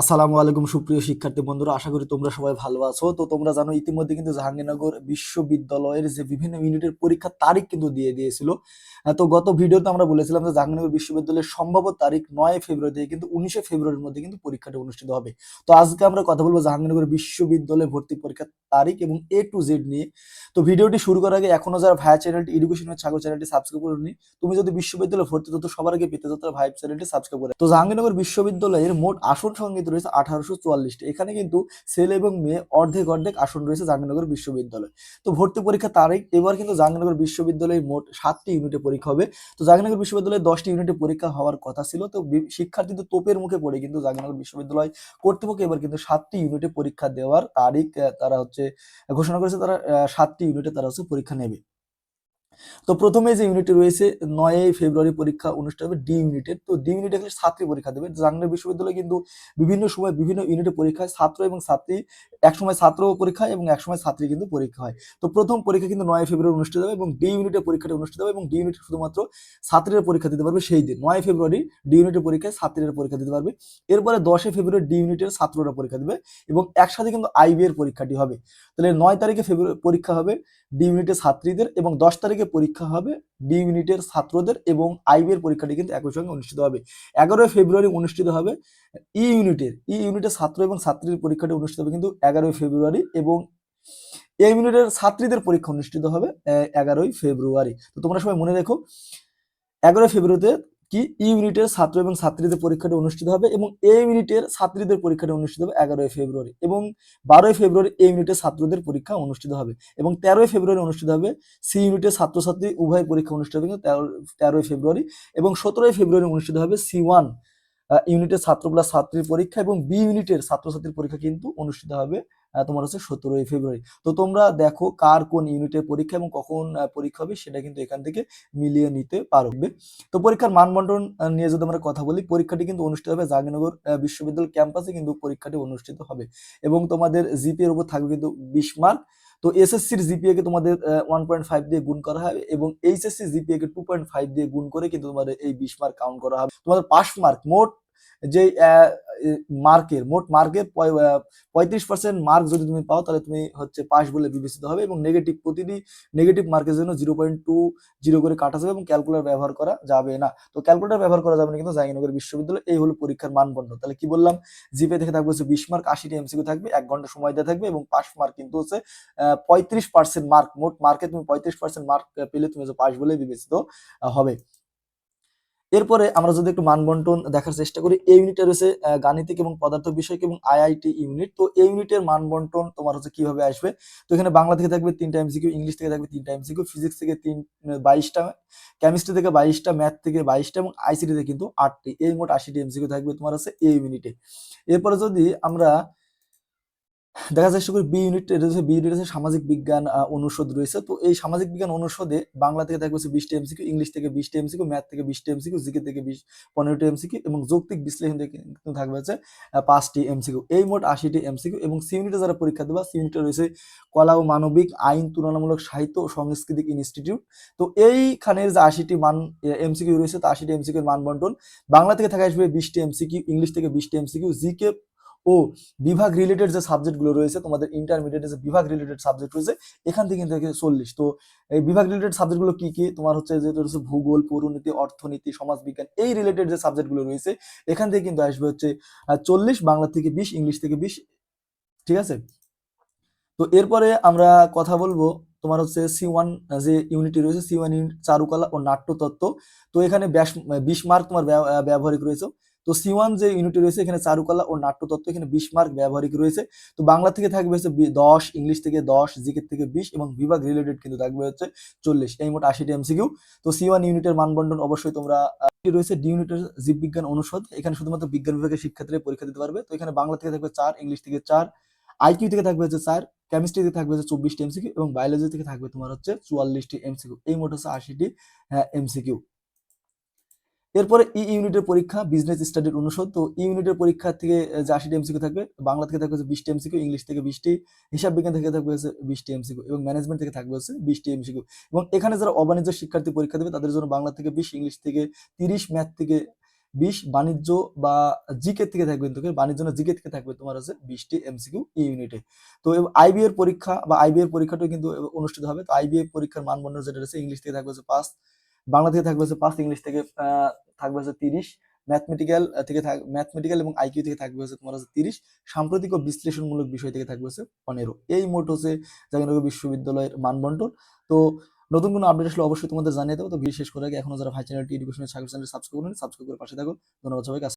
আসসালামু আলাইকুম সুপ্রিয় শিক্ষার্থী বন্ধুরা, আশা করি তোমরা সবাই ভালো আছো। তো তোমরা জানো, ইতিমধ্যে কিন্তু জাহাঙ্গীরনগর বিশ্ববিদ্যালয়ের যে বিভিন্ন ইউনিটের পরীক্ষার তারিখ কিন্তু দিয়ে দিয়েছিল। তো গত ভিডিওতে আমরা বলেছিলাম যে জাহাঙ্গীরনগর বিশ্ববিদ্যালয়ের সম্ভাব্য তারিখ নয় ফেব্রুয়ারি থেকে কিন্তু উনিশে ফেব্রুয়ারির মধ্যে কিন্তু পরীক্ষাটা অনুষ্ঠিত হবে। তো আজকে আমরা কথা বলব জাহাঙ্গীরনগর বিশ্ববিদ্যালয়ে ভর্তি পরীক্ষার তারিখ এবং এ টু জেড নিয়ে। তো ভিডিওটি শুরু করার আগে এখনও যারা ভাইয়া চ্যানেলটি এডুকেশনের ছাগল চ্যানেলটি সাবস্ক্রাইব করনি তুমি যদি বিশ্ববিদ্যালয়ে ভর্তি তত সবার আগে পেতে তত ভাইব চ্যানেলটি সাবস্ক্রাইব করে তো জাহাঙ্গীরনগর বিশ্ববিদ্যালয়ের মোট আসন সংখ্যা কিন্তু রয়েছে আঠারোশো এখানে কিন্তু ছেলে এবং মেয়ে অর্ধেক অর্ধেক আসন রয়েছে জাহাঙ্গীরনগর বিশ্ববিদ্যালয়। তো ভর্তি পরীক্ষা তারিখ, এবার কিন্তু জাহাঙ্গীরনগর বিশ্ববিদ্যালয়ে মোট সাতটি ইউনিটে পরীক্ষা হবে। তো জাহাঙ্গীরনগর বিশ্ববিদ্যালয়ে দশটি ইউনিটে পরীক্ষা হওয়ার কথা ছিল। তো শিক্ষার্থী তো তোপের মুখে পড়ে কিন্তু জাহাঙ্গীরনগর বিশ্ববিদ্যালয় কর্তৃপক্ষ এবার কিন্তু সাতটি ইউনিটে পরীক্ষা দেওয়ার তারিখ তারা হচ্ছে, ঘোষণা করেছে তারা সাতটি ইউনিটে তারা হচ্ছে পরীক্ষা নেবে। তো প্রথমে যে ইউনিটে রয়েছে নয় ফেব্রুয়ারি পরীক্ষা অনুষ্ঠিত হবে ডি ইউনিটের তো ডি ইউনিটে গেলে ছাত্রী পরীক্ষা দেবে। জাহাঙ্গীর বিশ্ববিদ্যালয় কিন্তু বিভিন্ন সময় বিভিন্ন ইউনিটে পরীক্ষা হয় ছাত্র এবং ছাত্রী এক সময় ছাত্র পরীক্ষা এবং এক সময় ছাত্রী কিন্তু পরীক্ষা হয়। তো প্রথম পরীক্ষা কিন্তু নয় ফেব্রুয়ারি অনুষ্ঠিত হবে এবং ডি ইউনিটের পরীক্ষাটা অনুষ্ঠিত হবে এবং ডি ইউনিট শুধুমাত্র ছাত্রীরা পরীক্ষা দিতে পারবে সেই দিন। নয় ফেব্রুয়ারি ডি ইউনিটের পরীক্ষায় ছাত্রীরা পরীক্ষা দিতে পারবে। এরপরে দশই ফেব্রুয়ারি ডি ইউনিটের ছাত্ররা পরীক্ষা দেবে এবং একসাথে কিন্তু আইবি এর পরীক্ষাটি হবে। তাহলে নয় তারিখে ফেব্রুয়ারি পরীক্ষা হবে ডি ইউনিটের ছাত্রীদের এবং দশ তারিখে পরীক্ষা হবে ডি ইউনিটের ছাত্রদের এবং আইবি এর পরীক্ষাটি কিন্তু একই সঙ্গে অনুষ্ঠিত হবে। এগারোই ফেব্রুয়ারি অনুষ্ঠিত হবে ই ইউনিটের ই ইউনিটের ছাত্র এবং ছাত্রীর পরীক্ষাটি অনুষ্ঠিত হবে কিন্তু এগারোই ফেব্রুয়ারি এবং এ ইউনিটের ছাত্রীদের পরীক্ষা অনুষ্ঠিত হবে এগারোই ফেব্রুয়ারি। তো তোমরা সবাই মনে রেখো, এগারোই ফেব্রুয়ারিতে কি? ইউনিটের ছাত্র এবং ছাত্রীদের পরীক্ষাটি অনুষ্ঠিত হবে এবং এ ইউনিটের ছাত্রীদের পরীক্ষাটি অনুষ্ঠিত হবে এগারোই ফেব্রুয়ারি এবং বারোই ফেব্রুয়ারি এ ইউনিটের ছাত্রদের পরীক্ষা অনুষ্ঠিত হবে এবং তেরোই ফেব্রুয়ারি অনুষ্ঠিত হবে সি ইউনিটের ছাত্রছাত্রী উভয় পরীক্ষা অনুষ্ঠিত হবে কিন্তু তেরো, তেরোই ফেব্রুয়ারি এবং সতেরোই ফেব্রুয়ারি অনুষ্ঠিত হবে সি ওয়ান ইউনিটের ছাত্র প্লাস ছাত্রীর পরীক্ষা এবং বি ইউনিটের ছাত্রছাত্রীর পরীক্ষা কিন্তু অনুষ্ঠিত হবে তোমার হচ্ছে সতেরোই ফেব্রুয়ারি। তো তোমরা দেখো কার কোন ইউনিটের পরীক্ষা এবং কখন পরীক্ষা হবে সেটা কিন্তু এখান থেকে মিলিয়ে নিতে পারবে তো পরীক্ষার মানবন্টন নিয়ে যদি আমরা কথা বলি, পরীক্ষাটি কিন্তু অনুষ্ঠিত হবে জাহাঙ্গীরনগর বিশ্ববিদ্যালয় ক্যাম্পাসে কিন্তু পরীক্ষাটি অনুষ্ঠিত হবে। এবং তোমাদের জিপি এর উপর থাকবে কিন্তু বিশ মার্ক তো এসএসসির জিপিএ কে তোমাদের ওয়ান পয়েন্ট ফাইভ দিয়ে গুণ করা হবে এবং এইচএসসি জিপিএ কে টু পয়েন্ট ফাইভ দিয়ে গুণ করে কিন্তু তোমাদের এই বিশ মার্ক কাউন্ট করা হবে। তোমাদের পাস মার্ক মোট যে মার্কের, মোট মার্কের পঁয়ত্রিশ পার্সেন্ট মার্ক যদি তুমি পাও, তাহলে তুমি হচ্ছে পাস বলে বিবেচিত হবে এবং নেগেটিভ প্রতিটি নেগেটিভ মার্কের জন্য জিরো পয়েন্ট টু জিরো করে কাটা যাবে এবং ক্যালকুলেটর ব্যবহার করা যাবে না। তো ক্যালকুলেটর ব্যবহার করা যাবে না কিন্তু জাহাঙ্গীরনগর বিশ্ববিদ্যালয়, এই হলো পরীক্ষার মানদণ্ড। তাহলে কি বললাম? জিপে থেকে থাকবে হচ্ছে বিশ মার্ক আশিটি এমসিকিউ থাকবে, এক ঘণ্টা সময় দেওয়া থাকবে এবং পাস মার্ক কিন্তু হচ্ছে পঁয়ত্রিশ পার্সেন্ট মার্ক মোট মার্কে তুমি পঁয়ত্রিশ পার্সেন্ট মার্ক পেলে তুমি পাস বলে বিবেচিত হবে। এরপরে আমরা যদি একটু মানবন্টন দেখার চেষ্টা করি, এই ইউনিটে রয়েছে গাণিতিক এবং পদার্থ বিষয়ক এবং আইআইটি ইউনিট তো এই ইউনিটের মানবন্টন তোমার হচ্ছে কীভাবে আসবে? তো এখানে বাংলা থেকে থাকবে তিনটা এমসিকিউ ইংলিশ থেকে থাকবে তিনটা এমসিকিউ ফিজিক্স থেকে তিন বাইশটা কেমিস্ট্রি থেকে বাইশটা ম্যাথ থেকে বাইশটা এবং আইসিটি থেকে কিন্তু আটটি। এই মোট আশিটি এমসিকিউ থাকবে তোমার হচ্ছে এই ইউনিটে এরপরে যদি আমরা দেখা চেষ্টা করি বি ইউনিট হচ্ছে বি ইউনিট হচ্ছে সামাজিক বিজ্ঞান অনুষদ রয়েছে তো এই সামাজিক বিজ্ঞান অনুষদে বাংলা থেকে থাকবে হচ্ছে বিশটি এমসিকিউ ইংলিশ থেকে বিশটি এমসিকিউ ম্যাথ থেকে বিশটি এমসিকিউ জিকে থেকে বিশ পনেরোটি এমসিকিউ এবং যৌক্তিক বিশ্লেষণ থেকে কিন্তু থাকবে হচ্ছে পাঁচটি এমসিকিউ এই মোট আশিটি এমসিকিউ এবং সি ইউনিটে যারা পরীক্ষা দেবা সি ইউনিটে রয়েছে কলা ও মানবিক আইন তুলনামূলক সাহিত্য ও সাংস্কৃতিক ইনস্টিটিউট তো এইখানের যে আশিটি মান এমসিকিউ রয়েছে তো আশিটি এমসিকিউর মান বন্টন বাংলা থেকে থাকা আসবে বিশটি এমসিকিউ ইংলিশ থেকে বিশটি এমসিকিউ জিকে ও বিভাগ রিলেটেড যে সাবজেক্টগুলো রয়েছে, তোমাদের ইন্টারমিডিয়েট যে বিভাগ রিলেটেড সাবজেক্ট রয়েছে, এখান থেকে কিন্তু চল্লিশ। তো এই বিভাগ রিলেটেড সাবজেক্টগুলো কি কি? তোমার হচ্ছে যেটা হচ্ছে ভূগোল, পৌরনীতি, অর্থনীতি, সমাজবিজ্ঞান, এই রিলেটেড যে সাবজেক্টগুলো রয়েছে, এখান থেকে কিন্তু আসবে হচ্ছে চল্লিশ, বাংলা থেকে বিশ, ইংলিশ থেকে বিশ, ঠিক আছে? তো এরপরে আমরা কথা বলব তোমার হচ্ছে সি ওয়ান যে ইউনিটি রয়েছে সি ওয়ান ইউনিট চারুকলা ও নাট্যতত্ত্ব। তো এখানে বিশ মার্ক তোমার ব্যবহারিক রয়েছে। তো সি ওয়ান যে ইউনিটি রয়েছে, এখানে চারুকলা ও নাট্যতত্ত্ব, এখানে বিশ মার্ক ব্যবহারিক রয়েছে। তো বাংলা থেকে থাকবে হচ্ছে দশ, ইংলিশ থেকে দশ জিকে থেকে বিশ এবং বিভাগ রিলেটেড কিন্তু থাকবে হচ্ছে চল্লিশ। এই মোট আশিটি এমসিকিউ তো সি ওয়ান ইউনিটের মানবন্টন অবশ্যই তোমরা রয়েছে ডি ইউনিটের জীববিজ্ঞান অনুষদ। এখানে শুধুমাত্র বিজ্ঞান বিভাগের শিক্ষার্থীরা পরীক্ষা দিতে পারবে। তো এখানে বাংলা থেকে থাকবে চার, ইংলিশ থেকে চার আইকিউ থেকে থাকবে হচ্ছে চার কেমিস্ট্রি থেকে থাকবে হচ্ছে চব্বিশটি এমসিকিউ এবং বায়োলজি থেকে থাকবে তোমার হচ্ছে চুয়াল্লিশটি এমসিকিউ এই মোট হচ্ছে আশিটি এমসিকিউ এরপরে ই ইউনিটের পরীক্ষা বিজনেস স্টাডির অনুষদ। তো ই ইউনিটের পরীক্ষা থেকে যে আশিটি এমসিকিউ থাকবে, বাংলা থেকে থাকবে বিশটি এমসিকিউ ইংলিশ থেকে বিশটি, হিসাব বিজ্ঞান থেকে থাকবে হচ্ছে বিশটি এমসিকিউ এবং ম্যানেজমেন্ট থেকে থাকবে হচ্ছে বিশটি এমসিকিউ এবং এখানে যারা অবাণিজ্য শিক্ষার্থী পরীক্ষা দেবে, তাদের জন্য বাংলা থেকে বিশ, ইংলিশ থেকে তিরিশ ম্যাথ থেকে বিশ, বাণিজ্য বা জিকে থেকে থাকবে কিন্তু বাণিজ্য না জিকে থেকে থাকবে তোমার হচ্ছে বিশটি এমসিকিউ ই ইউনিটে। তো আইবি এর পরীক্ষা বা আইবি এর পরীক্ষাটাও কিন্তু অনুষ্ঠিত হবে। তো আইবি এর পরীক্ষার মানদণ্ড যেটা রয়েছে, ইংলিশ থেকে থাকবে হচ্ছে পাঁচ বাংলা থেকে থাকবে হচ্ছে পাঁচ, ইংলিশ থেকে থাকবে হচ্ছে তিরিশ, ম্যাথমেটিক্যাল থেকে ম্যাথমেটিক্যাল এবং আইকিউ থেকে থাকবে হচ্ছে তোমার হচ্ছে তিরিশ, সাম্প্রতিক ও বিশ্লেষণমূলক বিষয় থেকে থাকবে হচ্ছে পনেরো। এই মোট হচ্ছে জাহাঙ্গীরনগর বিশ্ববিদ্যালয়ের মানবন্টন তো নতুন কোনো আপডেট আসলে অবশ্যই তোমাদের জানিয়ে দেবো। তো বিশেষ করে এখনও যারা ভাই চ্যানেলটি এডুকেশনের সাবস্ক্রাইব চ্যানেল সাবস্ক্রাইব করুন সাবস্ক্রাইব করে পাশে থাকুন ধন্যবাদ সবাইকে।